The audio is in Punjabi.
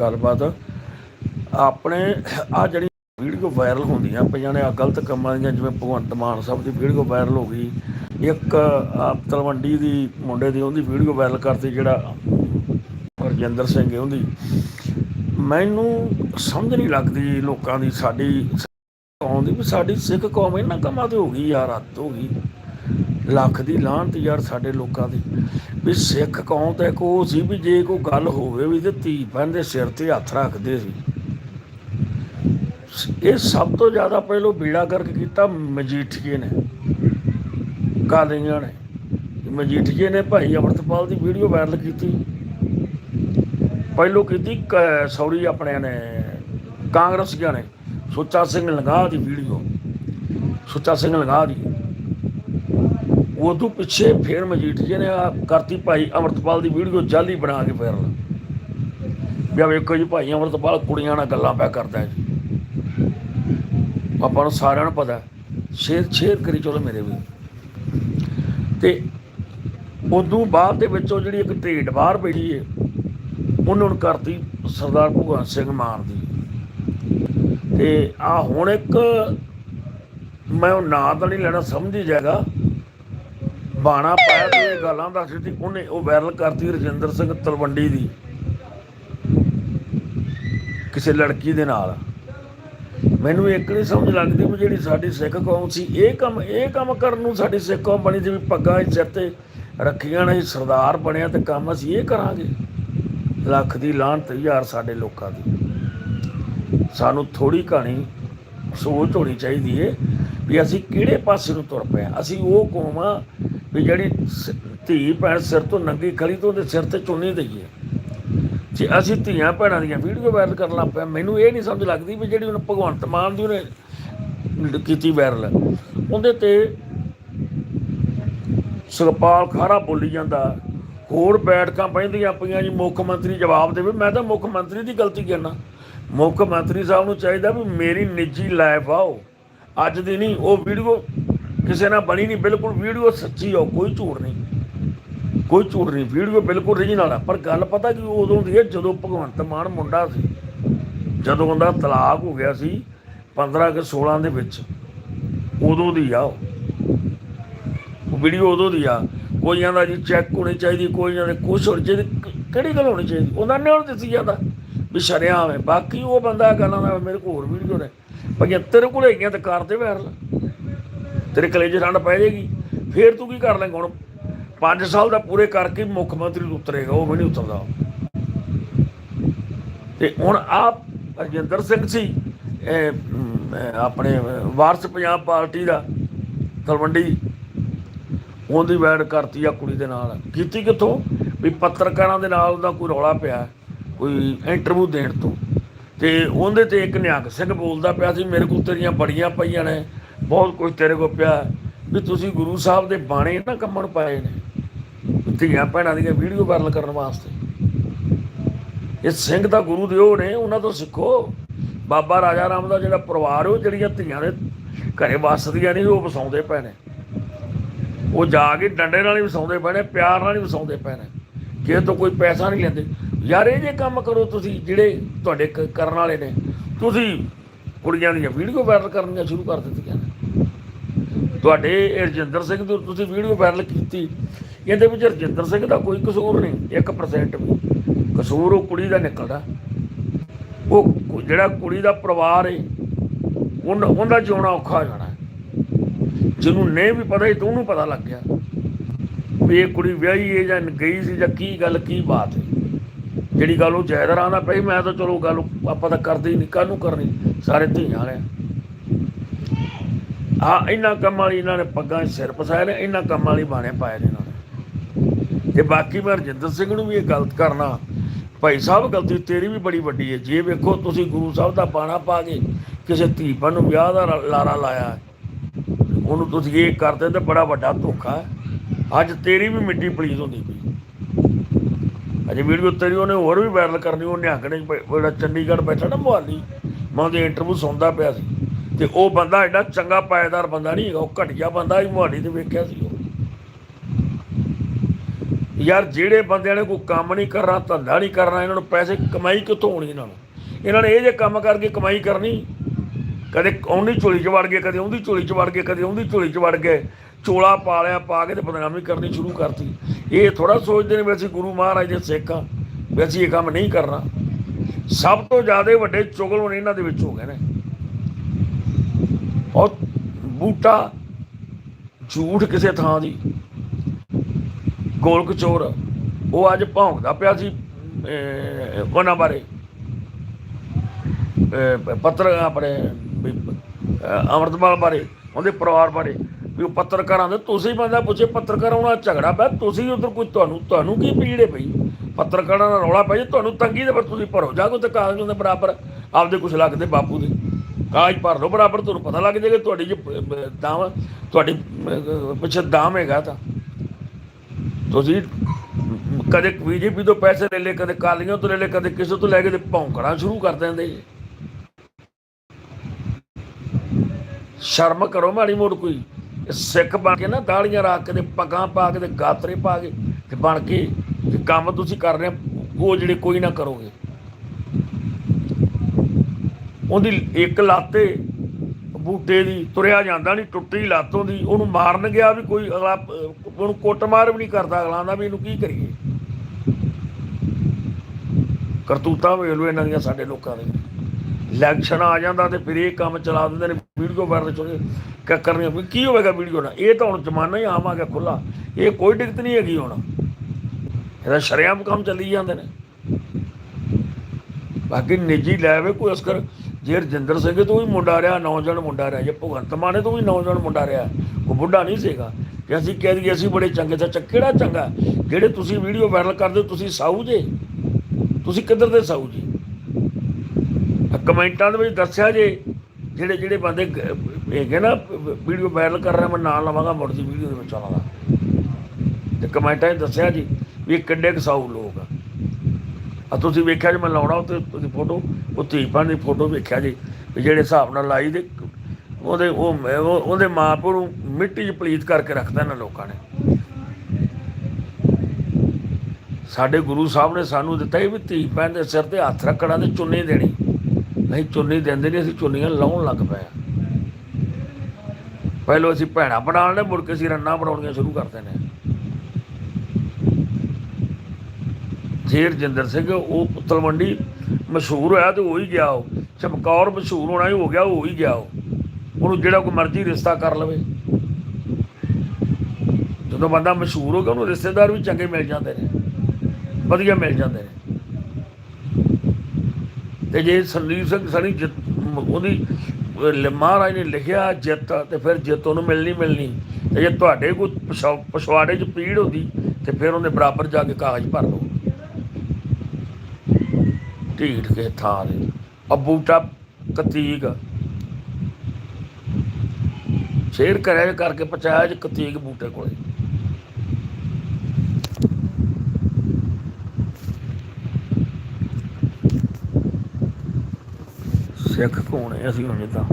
ਗੱਲਬਾਤ। ਆਪਣੇ ਆ ਜਿਹੜੀ ਵੀਡੀਓ ਵਾਇਰਲ ਹੁੰਦੀਆਂ ਪਈਆਂ ਨੇ ਆ ਗਲਤ ਕੰਮਾਂ ਦੀਆਂ, ਜਿਵੇਂ ਭਗਵੰਤ ਮਾਨ ਸਾਹਿਬ ਦੀ ਵੀਡੀਓ ਵਾਇਰਲ ਹੋ ਗਈ, ਇੱਕ ਤਲਵੰਡੀ ਦੀ ਮੁੰਡੇ ਦੀ ਉਹਦੀ ਵੀਡੀਓ ਵਾਇਰਲ ਕਰਤੀ, ਜਿਹੜਾ ਰਜਿੰਦਰ ਸਿੰਘ ਹੈ ਉਹਦੀ। ਮੈਨੂੰ ਸਮਝ ਨਹੀਂ ਲੱਗਦੀ ਲੋਕਾਂ ਦੀ, ਸਾਡੀ ਕੌਮ ਦੀ ਵੀ ਸਾਡੀ ਸਿੱਖ ਕੌਮ ਇਹਨਾਂ ਕੰਮਾਂ ਤੇ ਹੋ ਗਈ, ਯਾਰ ਹੱਦ ਹੋ ਗਈ। ਲੱਖ ਦੀ ਲਾਹਨਤ ਯਾਰ ਸਾਡੇ ਲੋਕਾਂ ਦੀ। ਵੀ ਸਿੱਖ ਕੌਮ ਤਾਂ ਇੱਕ ਉਹ ਸੀ ਵੀ ਜੇ ਕੋਈ ਗੱਲ ਹੋਵੇ ਵੀ ਤੇ ਧੀ ਭੈਣ ਦੇ ਸਿਰ ਤੇ ਹੱਥ ਰੱਖਦੇ ਸੀ। ਇਹ ਸਭ ਤੋਂ ਜ਼ਿਆਦਾ ਪਹਿਲੋਂ ਬੀੜਾ ਕਰਕੇ ਕੀਤਾ ਮਜੀਠੀਏ ਨੇ। ਕਾਲੀਆਂ ਨੇ। ਮਜੀਠੀਏ ਨੇ ਭਾਈ ਅਮਰਤਪਾਲ ਦੀ ਵੀਡੀਓ ਵਾਇਰਲ ਕੀਤੀ। ਪਹਿਲੋਂ ਕੀਤੀ ਕ- ਸੌਰੀ ਆਪਣੇ ਨੇ, ਕਾਂਗਰਸੀਆਂ ਨੇ। ਸੁੱਚਾ ਸਿੰਘ ਲੰਗਾ ਦੀ ਵੀਡੀਓ। ਸੁੱਚਾ ਸਿੰਘ ਲੰਗਾ ਦੀ। ਉਦੋਂ ਪਿੱਛੇ ਫੇਰ ਜੀ ਨੇ ਆ ਕਰਤੀ ਭਾਈ ਅਮਰਤਪਾਲ ਦੀ ਵੀਡੀਓ ਜਾਲੀ ਬਣਾ ਕੇ ਵਾਇਰਲ ਵੀ ਆ ਵੇਖੋ ਜੀ ਭਾਈ ਅਮਰਤਪਾਲ ਕੁੜੀਆਂ ਨਾਲ ਗੱਲਾਂ ਪੈ ਕਰਦਾ ਜੀ। ਆਪਾਂ ਨੂੰ ਸਾਰਿਆਂ ਨੂੰ ਪਤਾ ਸ਼ੇਰ ਸ਼ੇਰ ਕਰੀ ਚਲੋ ਮੇਰੇ ਵੀ। ਤੇ ਉਦੋਂ ਬਾਅਦ ਦੇ ਵਿੱਚ ਉਹ ਜਿਹੜੀ ਇੱਕ ਢੇਡ ਬਾਹਰ ਬੈਠੀ ਏ, ਉਹਨੂੰ ਹੁਣ ਕਰਤੀ ਸਰਦਾਰ ਭਗਵੰਤ ਸਿੰਘ ਮਾਨ ਦੀ। ਤੇ ਆ ਹੁਣ ਇੱਕ, ਮੈਂ ਉਹ ਨਾਂ ਤਾਂ ਨਹੀਂ ਲੈਣਾ, ਸਮਝ ਹੀ ਜਾਏਗਾ। ਬਾਣਾ ਪਾਇਆ ਤੇ ਇਹ ਗੱਲਾਂ ਦੱਸ ਦਿੱਤੀ, ਉਹਨੇ ਉਹ ਵਾਇਰਲ ਕਰਤੀ ਰਜਿੰਦਰ ਸਿੰਘ ਤਲਵੰਡੀ ਦੀ, ਕਿਸੇ ਲੜਕੀ ਦੇ ਨਾਲ। ਮੈਨੂੰ ਇੱਕ ਨਹੀਂ ਸਮਝ ਲੱਗਦੀ ਵੀ ਜਿਹੜੀ ਸਾਡੀ ਸਿੱਖ ਕੌਮ ਸੀ, ਇਹ ਕੰਮ ਇਹ ਕੰਮ ਕਰਨ ਨੂੰ ਸਾਡੀ ਸਿੱਖ ਕੌਮ ਬਣੀ ਜਿਵੇਂ ਪੱਗਾਂ ਹੀ ਸਿਰ ਤੇ ਰੱਖੀਆਂ ਨੇ, ਸਰਦਾਰ ਬਣਿਆ ਤੇ ਕੰਮ ਅਸੀਂ ਇਹ ਕਰਾਂਗੇ। ਲੱਖ ਦੀ ਲਾਹਨਤ ਯਾਰ ਸਾਡੇ ਲੋਕਾਂ ਦੀ। ਸਾਨੂੰ ਥੋੜੀ ਕਹਾਣੀ, ਸੋਚ ਹੋਣੀ ਚਾਹੀਦੀ ਏ ਵੀ ਅਸੀਂ ਕਿਹੜੇ ਪਾਸੇ ਨੂੰ ਤੁਰ ਪਏ ਹਾਂ। ਅਸੀਂ ਉਹ ਕੌਮ ਆ ਵੀ ਜਿਹੜੀ ਧੀ ਭੈਣ ਸਿਰ ਤੋਂ ਨੰਗੀ ਖੜੀ ਤੋਂ ਉਹਦੇ ਸਿਰ ਤੇ ਚੁੰਨੀ ਦਈਏ। ਜੇ ਅਸੀਂ ਧੀਆਂ ਭੈਣਾਂ ਦੀਆਂ ਵੀਡੀਓ ਵਾਇਰਲ ਕਰਨ ਲੱਗ ਪਏ ਮੈਨੂੰ ਇਹ ਨਹੀਂ ਸਮਝ ਲੱਗਦੀ ਵੀ ਜਿਹੜੀ ਉਹਨੇ ਭਗਵੰਤ ਮਾਨ ਦੀ ਉਹਨੇ ਕੀਤੀ ਵਾਇਰਲ ਉਹਦੇ ਤੇ ਸੁਖਪਾਲ ਖਾਰਾ ਬੋਲੀ ਜਾਂਦਾ, ਹੋਰ ਬੈਠਕਾਂ ਪੈਂਦੀਆਂ ਪਈਆਂ ਜੀ, ਮੁੱਖ ਮੰਤਰੀ ਜਵਾਬ ਦੇਵੇ। ਮੈਂ ਤਾਂ ਮੁੱਖ ਮੰਤਰੀ ਦੀ ਗਲਤੀ ਕਹਿਣਾ ਮੁੱਖ ਮੰਤਰੀ ਸਾਹਿਬ ਨੂੰ ਚਾਹੀਦਾ ਵੀ ਮੇਰੀ ਨਿੱਜੀ ਲਾਈਫ ਆਓ ਅੱਜ ਦੀ ਨਹੀਂ, ਉਹ ਵੀਡੀਓ ਕਿਸੇ ਨਾਲ ਬਣੀ ਨਹੀਂ, ਬਿਲਕੁਲ ਵੀਡੀਓ ਸੱਚੀ ਹੋ ਕੋਈ ਝੂਠ ਨਹੀਂ। ਕੋਈ ਝੂਠ ਨਹੀਂ, ਵੀਡੀਓ ਬਿਲਕੁਲ ਰੀਜਨਲ ਆ। ਪਰ ਗੱਲ ਪਤਾ ਕਿ ਉਦੋਂ ਦੀ ਹੈ ਜਦੋਂ ਭਗਵੰਤ ਮਾਨ ਮੁੰਡਾ ਸੀ, ਜਦੋਂ ਉਹਦਾ ਤਲਾਕ ਹੋ ਗਿਆ ਸੀ 15 ਕਿ 16 ਦੇ ਵਿੱਚ, ਉਦੋਂ ਦੀ ਆ ਉਹ। ਵੀਡੀਓ ਉਦੋਂ ਦੀ ਆ। ਕੋਈ ਕਹਿੰਦਾ ਜੀ ਚੈੱਕ ਹੋਣੀ ਚਾਹੀਦੀ ਕੋਈ ਕਹਿੰਦਾ ਕੁਛ ਹੋਣੀ ਚਾਹੀਦੀ ਕਿਹੜੀ ਗੱਲ ਹੋਣੀ ਚਾਹੀਦੀ? ਉਹਨਾਂ ਨੇ ਹੁਣ ਦਿੱਤੀ ਜਾਂਦਾ ਵੀ ਸ਼ਰਿਆਮ ਹੈ। ਬਾਕੀ ਉਹ ਬੰਦਾ ਗੱਲਾਂ ਦਾ ਮੇਰੇ ਕੋਲ ਹੋਰ ਵੀਡੀਓ ਨੇ। ਭਈਆ ਤੇਰੇ ਕੋਲ ਹੈਗੀਆਂ ਤਾਂ ਕਰਦੇ ਵਾਇਰਲ ਤੇਰੇ ਕਲੇਜੇ ਰੰਡ ਪੈ ਜਾਏਗੀ। ਫੇਰ ਤੂੰ ਕੀ ਕਰ ਲੇਂਗਾ ਹੁਣ? 5 ਸਾਲ ਦਾ ਪੂਰੇ ਕਰਕੇ ਮੁੱਖ ਮੰਤਰੀ ਨੂੰ ਉਤਰੇਗਾ, ਉਹ ਵੀ ਨਹੀਂ ਉਤਰਦਾ। ਤੇ ਹੁਣ ਆਪ ਰਜਿੰਦਰ ਸਿੰਘ ਸੀ ਆਪਣੇ ਵਾਰਸ ਪੰਜਾਬ ਪਾਰਟੀ ਦਾ ਤਲਵੰਡੀ, ਉਹਦੀ ਵੈਡ ਕਰਤੀ ਆ ਕੁੜੀ ਦੇ ਨਾਲ। ਕੀਤੀ ਕਿੱਥੋਂ? ਵੀ ਪੱਤਰਕਾਰਾਂ ਦੇ ਨਾਲ ਉਹਦਾ ਕੋਈ ਰੌਲਾ ਪਿਆ, ਕੋਈ ਇੰਟਰਵਿਊ ਦੇਣ ਤੋਂ। ਤੇ ਉਹਦੇ ਤੇ ਇੱਕ ਨਿਹੰਗ ਸਿੰਘ ਬੋਲਦਾ ਪਿਆ ਸੀ, ਮੇਰੇ ਕੋਲ ਤੇਰੀਆਂ ਬੜੀਆਂ ਪਈਆਂ ਨੇ ਬਹੁਤ ਕੁਝ ਤੇਰੇ ਕੋਲ ਪਿਆ। ਵੀ ਤੁਸੀਂ ਗੁਰੂ ਸਾਹਿਬ ਦੇ ਬਾਣੇ ਨਾ ਕੰਮਣ ਪਾਏ ਨੇ। ਧੀਆਂ ਭੈਣਾਂ ਦੀਆਂ ਵੀਡੀਓ ਵਾਇਰਲ ਕਰਨ ਵਾਸਤੇ। ਇਹ ਸਿੰਘ ਦਾ ਗੁਰੂ ਦੇ ਉਹ ਨੇ, ਉਹਨਾਂ ਤੋਂ ਸਿੱਖੋ। ਬਾਬਾ ਰਾਜਾ ਰਾਮ ਦਾ ਜਿਹੜਾ ਪਰਿਵਾਰ ਉਹ ਜਿਹੜੀਆਂ ਧੀਆਂ ਦੇ ਘਰੇ ਵੱਸਦੀਆਂ ਨਹੀਂ ਉਹ ਵਸਾਉਂਦੇ ਪਏ ਨੇ। ਉਹ ਜਾ ਕੇ ਡੰਡੇ ਨਾਲ ਹੀ ਵਸਾਉਂਦੇ ਪਏ ਨੇ, ਪਿਆਰ ਨਾਲ ਹੀ ਵਸਾਉਂਦੇ ਪਏ ਨੇ। ਕਿਸੇ ਤੋਂ ਕੋਈ ਪੈਸਾ ਨਹੀਂ ਲੈਂਦੇ। ਯਾਰ ਇਹ ਜੇ ਕੰਮ ਕਰੋ ਤੁਸੀਂ, ਜਿਹੜੇ ਤੁਹਾਡੇ ਕਰਨ ਵਾਲੇ ਨੇ, ਤੁਸੀਂ ਕੁੜੀਆਂ ਦੀਆਂ ਵੀਡੀਓ ਵਾਇਰਲ ਕਰਨੀਆਂ ਸ਼ੁਰੂ ਕਰ ਦਿੱਤੀਆਂ ਨੇ। ਤੁਹਾਡੇ ਰਜਿੰਦਰ ਸਿੰਘ ਦੀ ਤੁਸੀਂ ਵੀਡੀਓ ਵਾਇਰਲ ਕੀਤੀ। ਇਹਦੇ ਵਿੱਚ ਰਜਿੰਦਰ ਸਿੰਘ ਦਾ ਕੋਈ ਕਸੂਰ ਨਹੀਂ 1% ਵੀ। ਕਸੂਰ ਉਹ ਕੁੜੀ ਦਾ ਨਿਕਲਦਾ। ਉਹ ਜਿਹੜਾ ਕੁੜੀ ਦਾ ਪਰਿਵਾਰ ਏ, ਉਹਨ- ਉਹਦਾ ਜਿਉਣਾ ਔਖਾ ਹੋ ਜਾਣਾ। ਜਿਹਨੂੰ ਨਹੀਂ ਵੀ ਪਤਾ ਸੀ ਤੇ ਉਹਨੂੰ ਪਤਾ ਲੱਗ ਗਿਆ ਵੀ ਇਹ ਕੁੜੀ ਵਿਆਹੀ ਹੈ ਜਾਂ ਗਈ ਸੀ ਜਾਂ ਕੀ ਗੱਲ, ਕੀ ਬਾਤ ਹੈ ਜਿਹੜੀ ਗੱਲ ਉਹ ਜਾਇਦਾਰਾਂ ਦਾ ਪਈ, ਮੈਂ ਤਾਂ ਚਲੋ ਗੱਲ ਆਪਾਂ ਤਾਂ ਕਰਦੇ ਹੀ ਨਹੀਂ, ਕਾਹਨੂੰ ਕਰਨੀ? ਸਾਰੇ ਧੀਆਂ ਵਾਲੇ ਆ ਇਹਨਾਂ ਕੰਮਾਂ ਵਾਲੀ ਇਹਨਾਂ ਨੇ ਪੱਗਾਂ 'ਚ ਸਿਰ ਪਸਾਏ ਨੇ, ਇਹਨਾਂ ਕੰਮਾਂ ਵਾਲੀ ਬਾਣੇ ਪਾਏ ਨੇ ਇਹਨਾਂ ਨੇ। ਤੇ ਬਾਕੀ ਮੈਂ ਰਜਿੰਦਰ ਸਿੰਘ ਨੂੰ ਵੀ ਇਹ ਗਲਤ ਕਰਨਾ, ਭਾਈ ਸਾਹਿਬ ਗਲਤੀ ਤੇਰੀ ਵੀ ਬੜੀ ਵੱਡੀ ਹੈ। ਜੇ ਵੇਖੋ ਤੁਸੀਂ ਗੁਰੂ ਸਾਹਿਬ ਦਾ ਬਾਣਾ ਪਾ ਕੇ ਕਿਸੇ ਧੀਪਨ ਨੂੰ ਵਿਆਹ ਦਾ ਲਾਰਾ ਲਾਇਆ ਉਹਨੂੰ ਤੁਸੀਂ ਇਹ ਕਰਦੇ ਤੇ ਬੜਾ ਵੱਡਾ ਧੋਖਾ ਹੈ। ਅੱਜ ਤੇਰੀ ਵੀ ਮਿੱਟੀ ਪਲੀਜ਼ ਹੁੰਦੀ ਪਈ। ਅਜੇ ਵੀਡੀਓ ਤੇਰੀ ਉਹਨੇ ਹੋਰ ਵੀ ਵਾਇਰਲ ਕਰਨੀ ਉਹ ਨਿਹੰਗ ਜਿਹੜਾ ਚੰਡੀਗੜ੍ਹ ਬੈਠਾ ਨਾ ਮੁਹਾਲੀ, ਮੈਂ ਉਹਦੇ ਇੰਟਰਵਿਊ ਸੁਣਦਾ ਪਿਆ ਸੀ। ਤੇ ਉਹ ਬੰਦਾ ਐਡਾ ਚੰਗਾ ਪਾਇਦਾਰ ਬੰਦਾ ਨਹੀਂ ਹੈਗਾ, ਉਹ ਘਟੀਆ ਬੰਦਾ ਹੀ ਮੁਹਾਲੀ ਤੇ ਵੇਖਿਆ ਸੀ ਉਹ। ਯਾਰ ਜਿਹੜੇ ਬੰਦਿਆਂ ਨੇ ਕੋਈ ਕੰਮ ਨਹੀਂ ਕਰਨਾ, ਧੰਦਾ ਨਹੀਂ ਕਰਨਾ, ਇਹਨਾਂ ਨੂੰ ਪੈਸੇ ਕਮਾਈ ਕਿੱਥੋਂ ਹੋਣੀ ਇਹਨਾਂ ਨੂੰ? ਇਹਨਾਂ ਨੇ ਇਹ ਜੇ ਕੰਮ ਕਰਕੇ ਕਮਾਈ ਕਰਨੀ, ਕਦੇ ਉਹਦੀ ਝੋਲੀ 'ਚ ਵੜ ਗਏ, ਕਦੇ ਉਹਦੀ ਝੋਲੀ 'ਚ ਵੜ ਗਏ, ਕਦੇ ਉਹਦੀ ਝੋਲੀ 'ਚ ਵੜ ਗਏ, ਚੋਲਾ ਪਾ ਲਿਆ, ਪਾ ਕੇ ਤੇ ਬਦਨਾਮੀ ਕਰਨੀ ਸ਼ੁਰੂ ਕਰਤੀ। ਇਹ ਥੋੜਾ ਸੋਚਦੇ ਨੇ ਵੀ ਅਸੀਂ ਗੁਰੂ ਮਹਾਰਾਜ ਦੇ ਸਿੱਖ ਹਾਂ, ਵੀ ਅਸੀਂ ਇਹ ਕੰਮ ਨਹੀਂ ਕਰਨਾ। ਸਭ ਤੋਂ ਜ਼ਿਆਦਾ ਵੱਡੇ ਚੁਗਲ ਹੁਣ ਇਹਨਾਂ ਦੇ ਵਿੱਚ ਹੋ ਗਏ ਨੇ। ਔਰ ਬੂਟਾ ਝੂਠ ਕਿਸੇ ਥਾਂ ਦੀ। ਗੋਲਕ ਚੋਰ ਉਹ ਅੱਜ ਭੌਂਕਦਾ ਪਿਆ ਸੀ ਉਹਨਾਂ ਬਾਰੇ। ਪੱਤਰ ਆਪਣੇ ਵੀ, ਅੰਮ੍ਰਿਤਪਾਲ ਬਾਰੇ ਉਹਦੇ ਪਰਿਵਾਰ ਬਾਰੇ ਵੀ ਉਹ ਪੱਤਰਕਾਰਾਂ ਦੇ ਤੁਸੀਂ ਬੰਦਾ ਪੁੱਛੇ ਪੱਤਰਕਾਰਾਂ ਨਾਲ ਝਗੜਾ ਪਿਆ ਤੁਸੀਂ ਉਧਰ ਕੋਈ ਤੁਹਾਨੂੰ ਤੁਹਾਨੂੰ ਕੀ ਪੀੜੇ ਪਈ ਪੱਤਰਕਾਰਾਂ ਦਾ ਰੌਲਾ ਪੈ ਜੇ ਤੁਹਾਨੂੰ ਤੰਗੀ ਦੇ ਪਰ ਤੁਸੀਂ ਭਰੋ ਜਾਗੋ ਤੇ ਕਾਗਜ਼ਾਂ ਦੇ ਬਰਾਬਰ ਆਪਦੇ ਕੁਛ ਲੱਗਦੇ ਬਾਪੂ ਦੇ। ਕਾਗਜ਼ ਭਰ ਲਓ ਬਰਾਬਰ ਤੁਹਾਨੂੰ ਪਤਾ ਲੱਗ ਜਾਏਗਾ ਤੁਹਾਡੀ ਜੇ ਦਾਮ ਤੁਹਾਡੀ ਪਿੱਛੇ ਦਾਮ ਹੈਗਾ ਤਾਂ। ਤੁਸੀਂ ਕਦੇ ਬੀਜੇਪੀ ਤੋਂ ਪੈਸੇ ਲੈ ਲਏ ਕਦੇ ਕਾਲੀਆਂ ਤੋਂ ਲੈ ਲਏ ਕਦੇ ਕਿਸੇ ਤੋਂ ਲੈ ਕੇ ਤੇ ਭੌਂਕਣਾ ਸ਼ੁਰੂ ਕਰ ਦਿੰਦੇ ਜੀ। ਸ਼ਰਮ ਕਰੋ ਮਾੜੀ ਮੋੜ ਕੋਈ। ਸਿੱਖ ਬਣ ਕੇ ਨਾ ਦਾੜੀਆਂ ਰੱਖ ਕੇ ਤੇ ਪੱਗਾਂ ਪਾ ਕੇ ਤੇ ਗਾਤਰੇ ਪਾ ਕੇ ਤੇ ਬਣ ਕੇ ਤੇ ਕੰਮ ਤੁਸੀਂ ਕਰ ਰਹੇ ਹੋ, ਉਹ ਜਿਹੜੇ ਕੋਈ ਨਾ ਕਰੋਗੇ। ਉਹਦੀ ਇੱਕ ਲਾਤੇ ਬੂਟੇ ਦੀ, ਤੁਰਿਆ ਜਾਂਦਾ ਨਹੀਂ, ਟੁੱਟੀ ਲਾਤੋਂ ਦੀ ਉਹਨੂੰ ਮਾਰਨ ਗਿਆ ਵੀ ਕੋਈ ਅਗਲਾ, ਉਹਨੂੰ ਕੁੱਟਮਾਰ ਵੀ ਨਹੀਂ ਕਰਦਾ ਅਗਲਾ ਦਾ ਵੀ ਇਹਨੂੰ ਕੀ ਕਰੀਏ। ਕਰਤੂਤਾਂ ਵੇਖ ਲਓ ਇਹਨਾਂ ਦੀਆਂ ਸਾਡੇ ਲੋਕਾਂ ਦੇ। ਇਲੈਕਸ਼ਨ ਆ ਜਾਂਦਾ ਤੇ ਫਿਰ ਇਹ ਕੰਮ ਚਲਾ ਦਿੰਦੇ ਨੇ, ਵੀਡੀਓ ਵਾਇਰਲ ਚੋਂ ਕਿ ਕਰਨੀ ਵੀ ਕੀ ਹੋਵੇਗਾ ਵੀਡੀਓ ਨਾਲ? ਇਹ ਤਾਂ ਹੁਣ ਜ਼ਮਾਨਾ ਹੀ ਆਮ ਆ ਗਿਆ ਖੁੱਲਾ ਇਹ ਕੋਈ ਦਿੱਕਤ ਨਹੀਂ ਹੈਗੀ ਹੁਣ। ਇਹਦਾ ਸ਼ਰੇਆਮ ਕੰਮ ਚੱਲੀ ਜਾਂਦੇ ਨੇ। ਬਾਕੀ ਨਿੱਜੀ ਲੈਵੇ ਕੋਈ ਅਸਕਰ ਜੇ ਰਜਿੰਦਰ ਸਿੰਘ ਤੋਂ ਵੀ ਮੁੰਡਾ ਰਿਹਾ ਨੌਜਵਾਨ ਮੁੰਡਾ ਰਿਹਾ ਜੇ ਭਗਵੰਤ ਮਾਨ ਤੋਂ ਵੀ ਨੌਜਵਾਨ ਮੁੰਡਾ ਰਿਹਾ ਉਹ ਬੁੱਢਾ ਨਹੀਂ ਸੀਗਾ। ਕਿ ਅਸੀਂ ਕਹਿ ਦਈਏ ਅਸੀਂ ਬੜੇ ਚੰਗੇ ਸੱਚਾ ਕਿਹੜਾ ਚੰਗਾ? ਜਿਹੜੇ ਤੁਸੀਂ ਵੀਡੀਓ ਵਾਇਰਲ ਕਰਦੇ ਹੋ, ਤੁਸੀਂ ਸਾਊ ਜੇ? ਤੁਸੀਂ ਕਿੱਧਰ ਦੇ ਸਾਊ ਜੀ? ਕਮੈਂਟਾਂ ਦੇ ਵਿੱਚ ਦੱਸਿਆ ਜੇ ਜਿਹੜੇ ਜਿਹੜੇ ਬੰਦੇ ਹੈਗੇ ਨਾ ਵੀਡੀਓ ਵਾਇਰਲ ਕਰ ਰਹੇ ਮੈਂ ਨਾਂ ਲਵਾਂਗਾ ਮੁੜ ਦੀ ਵੀਡੀਓ ਦੇ ਵਿੱਚ ਆਵਾਂਗਾ। ਦਾ ਤੇ ਕਮੈਂਟਾਂ 'ਚ ਦੱਸਿਆ ਜੀ ਵੀ ਇਹ ਕਿੱਡੇ ਕੁ ਸਾਊ ਲੋਕ ਆ ਤੁਸੀਂ ਵੇਖਿਆ ਜੀ ਮੈਂ ਲਾਉਣਾ ਉੱਤੇ ਉਹਦੀ ਫੋਟੋ ਉਹ ਧੀਪਾਂ ਦੀ ਫੋਟੋ ਵੇਖਿਆ ਜੀ, ਵੀ ਜਿਹੜੇ ਹਿਸਾਬ ਨਾਲ ਲਾਈ ਦੇ, ਉਹਦੇ ਉਹ ਉਹਦੇ ਮਾਂ ਪਿਓ ਨੂੰ ਮਿੱਟੀ 'ਚ ਪਲੀਤ ਕਰਕੇ ਰੱਖਦਾ ਇਹਨਾਂ ਲੋਕਾਂ ਨੇ। ਸਾਡੇ ਗੁਰੂ ਸਾਹਿਬ ਨੇ ਸਾਨੂੰ ਦਿੱਤਾ ਇਹ ਵੀ ਧੀ ਭੈਣ ਦੇ ਸਿਰ ਤੇ ਹੱਥ ਰੱਖਣਾ ਤੇ ਚੁੰਨੀ ਦੇਣੀ। ਨਹੀਂ, ਚੁੰਨੀ ਦਿੰਦੇ ਨਹੀਂ, ਅਸੀਂ ਚੁੰਨੀਆਂ ਲਾਉਣ ਲੱਗ ਪਏ ਆ ਪਹਿਲਾਂ ਅਸੀਂ ਭੈਣਾ ਬਣਾਉਣ ਨੇ ਮੁੜ ਕੇ ਅਸੀਂ ਰੰਨਾ ਬਣਾਉਣੀਆਂ ਸ਼ੁਰੂ ਕਰਦੇ ਨੇ। ਜੇ ਰਜਿੰਦਰ ਸਿੰਘ, ਉਹ ਪੁੱਤਲ ਮੰਡੀ ਮਸ਼ਹੂਰ ਹੋਇਆ ਤੇ ਹੋ ਹੀ ਗਿਆ ਉਹ। ਚਮਕੌਰ ਮਸ਼ਹੂਰ ਹੋਣਾ ਹੀ ਹੋ ਗਿਆ, ਉਹ ਹੀ ਗਿਆ ਉਹ। ਉਹਨੂੰ ਜਿਹੜਾ ਕੋਈ ਮਰਜ਼ੀ ਰਿਸ਼ਤਾ ਕਰ ਲਵੇ। ਜਦੋਂ ਬੰਦਾ ਮਸ਼ਹੂਰ ਹੋ ਗਿਆ, ਉਹਨੂੰ ਰਿਸ਼ਤੇਦਾਰ ਵੀ ਚੰਗੇ ਮਿਲ ਜਾਂਦੇ ਨੇ। ਵਧੀਆ ਮਿਲ ਜਾਂਦੇ ਨੇ। ਤੇ ਜੇ ਸੰਦੀਪ ਸਿੰਘ ਸਣੀ ਜਿੱਤ, ਉਹਦੀ ਮਹਾਰਾਜ ਨੇ ਲਿਖਿਆ ਜਿੱਤ ਤੇ ਫਿਰ ਜਿੱਤ ਉਹਨੂੰ ਮਿਲਣੀ ਮਿਲਣੀ। ਤੇ ਜੇ ਤੁਹਾਡੇ ਕੋਈ ਪਛਾ- ਪਛਵਾੜੇ 'ਚ ਪੀੜ ਹੁੰਦੀ ਤੇ ਫਿਰ ਉਹਨੇ ਬਰਾਬਰ ਜਾ ਕੇ ਕਾਗਜ਼ ਭਰ ਲਓ ਢੀਠ ਕੇ ਥਾਂ ਦੇ। ਅਬੂਟਾ ਕਤੀਕ। ਸ਼ੇਰ ਕਰਿਆ ਕਰਕੇ ਪਹੁੰਚਾਇਆ ਜੀ ਕਤੀਕ ਬੂਟੇ ਕੋਲੇ। ਸਿੱਖ ਕੌਣ ਅਸੀਂ ਹੁਣ ਜਿੱਦਾਂ